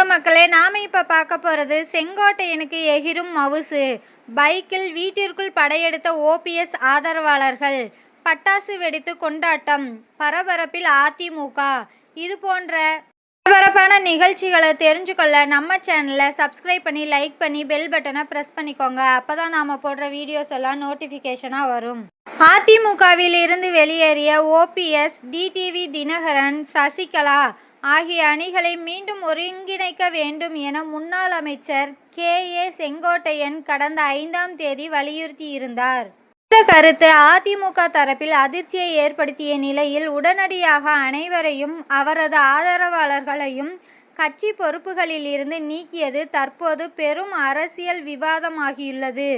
வணக்கம் மக்களே. நாம் இப்போ பார்க்க போகிறது செங்கோட்டையனுக்கு எகிரும் மவுசு. பைக்கில் வீட்டிற்குள் படையெடுத்த ஓபிஎஸ் ஆதரவாளர்கள் பட்டாசு வெடித்து கொண்டாட்டம். பரபரப்பில் அதிமுக. இது போன்ற பரபரப்பான நிகழ்ச்சிகளை தெரிஞ்சுக்கொள்ள நம்ம சேனலை சப்ஸ்கிரைப் பண்ணி லைக் பண்ணி பெல் பட்டனை ப்ரெஸ் பண்ணிக்கோங்க. அப்போ தான் நாம் போடுற வீடியோஸ் எல்லாம் நோட்டிஃபிகேஷனாக வரும். அதிமுகவில் இருந்து வெளியேறிய ஓபிஎஸ் டிடிவி தினகரன் சசிகலா ஆகிய அணிகளை மீண்டும் ஒருங்கிணைக்க வேண்டும் என முன்னாள் அமைச்சர் கே. ஏ. செங்கோட்டையன் கடந்த ஐந்தாம் தேதி வலியுறுத்தியிருந்தார். இந்த கருத்து அதிமுக தரப்பில் அதிர்ச்சியை ஏற்படுத்திய நிலையில் உடனடியாக அனைவரையும் அவரது ஆதரவாளர்களையும் கட்சி பொறுப்புகளில் இருந்து நீக்கியது தற்போது பெரும் அரசியல் விவாதமாகியுள்ளது.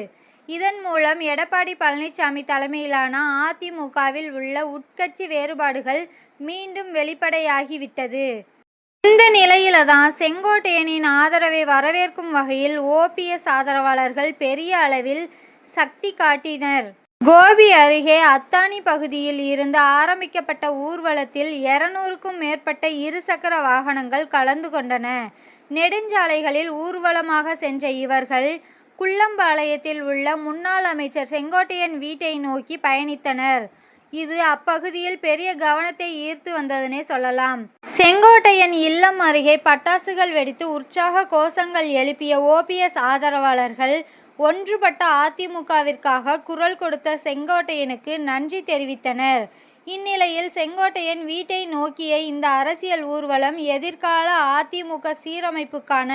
இதன் மூலம் எடப்பாடி பழனிசாமி தலைமையிலான அதிமுகவில் உள்ள உட்கட்சி வேறுபாடுகள் மீண்டும் வெளிப்படையாகிவிட்டது. இந்த நிலையில தான் செங்கோட்டையனின் ஆதரவை வரவேற்கும் வகையில் ஓபிஎஸ் ஆதரவாளர்கள் பெரிய அளவில் சக்தி காட்டினர். கோபி அருகே அத்தானி பகுதியில் இருந்து ஆரம்பிக்கப்பட்ட ஊர்வலத்தில் இருநூறுக்கும் மேற்பட்ட இருசக்கர வாகனங்கள் கலந்து கொண்டன. நெடுஞ்சாலைகளில் ஊர்வலமாக சென்ற இவர்கள் குள்ளம்பாளையத்தில் உள்ள முன்னாள் அமைச்சர் செங்கோட்டையன் வீட்டை நோக்கி பயணித்தனர். இது அப்பகுதியில் பெரிய கவனத்தை ஈர்த்து வந்ததுனே சொல்லலாம். செங்கோட்டையன் இல்லம் அருகே பட்டாசுகள் வெடித்து உற்சாக கோஷங்கள் எழுப்பிய ஓபிஎஸ் ஆதரவாளர்கள் ஒன்றுபட்ட அதிமுகவிற்காக குரல் கொடுத்த செங்கோட்டையனுக்கு நன்றி தெரிவித்தனர். இந்நிலையில் செங்கோட்டையன் வீட்டை நோக்கிய இந்த அரசியல் ஊர்வலம் எதிர்கால அதிமுக சீரமைப்புக்கான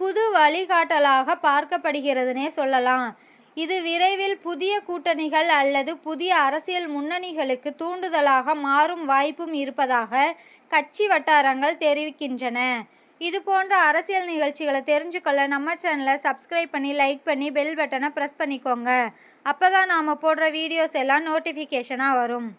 புது வழிகாட்டலாக பார்க்கப்படுகிறதுனே சொல்லலாம். இது விரைவில் புதிய கூட்டணிகள் அல்லது புதிய அரசியல் முன்னணிகளுக்கு தூண்டுதலாக மாறும் வாய்ப்பும் இருப்பதாக கட்சி வட்டாரங்கள் தெரிவிக்கின்றன. இது போன்ற அரசியல் நிகழ்ச்சிகளை தெரிஞ்சுக்கொள்ள நம்ம சேனலை சப்ஸ்கிரைப் பண்ணி லைக் பண்ணி பெல் பட்டனை ப்ரெஸ் பண்ணிக்கோங்க. அப்போ தான் நாம் போடுற வீடியோஸ் எல்லாம் நோட்டிஃபிகேஷனாக வரும்.